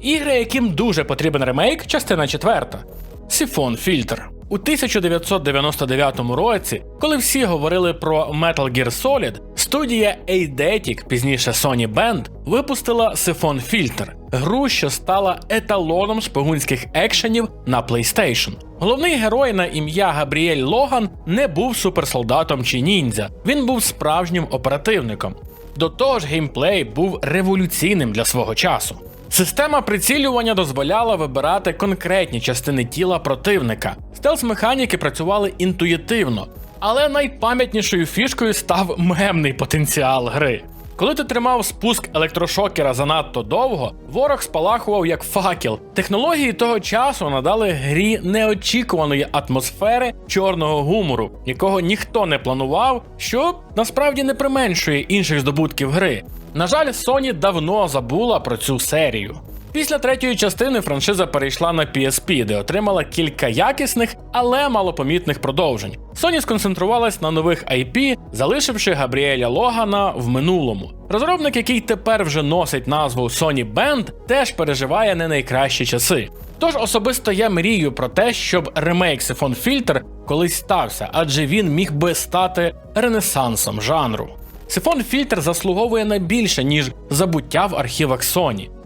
Ігри, яким дуже потрібен ремейк, частина 4. Сіфон фільтр. У 1999 році, коли всі говорили про Metal Gear Solid, студія Eidetic, пізніше Sony Band, випустила Siphon Filter, гру, що стала еталоном шпигунських екшенів на PlayStation. Головний герой на ім'я Габріель Логан не був суперсолдатом чи ніндзя, він був справжнім оперативником. До того ж, геймплей був революційним для свого часу. Система прицілювання дозволяла вибирати конкретні частини тіла противника. Стелс-механіки працювали інтуїтивно, але найпам'ятнішою фішкою став мемний потенціал гри. Коли ти тримав спуск електрошокера занадто довго, ворог спалахував як факел. Технології того часу надали грі неочікуваної атмосфери чорного гумору, якого ніхто не планував, що насправді не применшує інших здобутків гри. На жаль, Sony давно забула про цю серію. Після третьої частини франшиза перейшла на PSP, де отримала кілька якісних, але малопомітних продовжень. Sony сконцентрувалась на нових IP, залишивши Габріеля Логана в минулому. Розробник, який тепер вже носить назву Sony Band, теж переживає не найкращі часи. Тож особисто я мрію про те, щоб ремейк Siphon Filter колись стався, адже він міг би стати ренесансом жанру. Сифон фільтр заслуговує на більше, ніж забуття в архівах Sony.